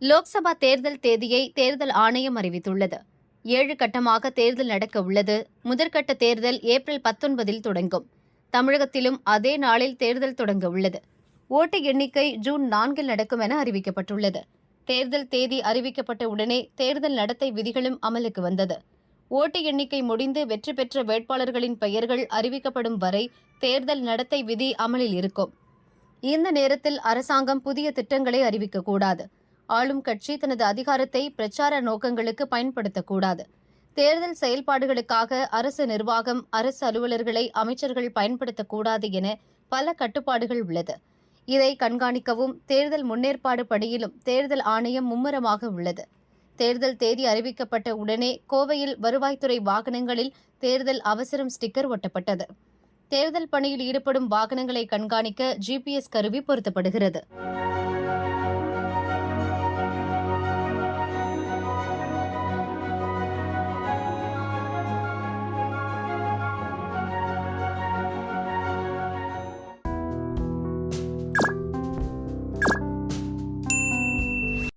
லோக்சபா தேர்தல் தேதியை தேர்தல் ஆணையம் அறிவித்துள்ளது. ஏழு கட்டமாக தேர்தல் நடக்க உள்ளது. முதற்கட்ட தேர்தல் ஏப்ரல் பத்தொன்பதில் தொடங்கும். தமிழகத்திலும் அதே நாளில் தேர்தல் தொடங்க உள்ளது. ஓட்டு எண்ணிக்கை ஜூன் நான்கில் நடக்கும் என அறிவிக்கப்பட்டுள்ளது. தேர்தல் தேதி அறிவிக்கப்பட்ட உடனே தேர்தல் நடத்தை விதிகளும் அமலுக்கு வந்தது. ஓட்டு எண்ணிக்கை முடிந்து வெற்றி பெற்ற வேட்பாளர்களின் பெயர்கள் அறிவிக்கப்படும் வரை தேர்தல் நடத்தை விதி அமலில் இருக்கும். இந்த நேரத்தில் அரசாங்கம் புதிய திட்டங்களை அறிவிக்கக்கூடாது. ஆளும் கட்சி தனது அதிகாரத்தை பிரச்சார நோக்கங்களுக்கு பயன்படுத்தக்கூடாது. தேர்தல் செயல்பாடுகளுக்காக அரசு நிர்வாகம் அரசு அலுவலர்களை அமைச்சர்கள் பயன்படுத்தக்கூடாது என பல கட்டுப்பாடுகள் உள்ளது. இதை கண்காணிக்கவும் தேர்தல் முன்னேற்பாடு பணியிலும் தேர்தல் ஆணையம் மும்முரமாக உள்ளது. தேர்தல் தேதி அறிவிக்கப்பட்ட உடனே கோவையில் வருவாய்த்துறை வாகனங்களில் தேர்தல் அவசரம் ஸ்டிக்கர் ஒட்டப்பட்டது. தேர்தல் பணியில் ஈடுபடும் வாகனங்களை கண்காணிக்க ஜிபிஎஸ் கருவி பொருத்தப்படுகிறது.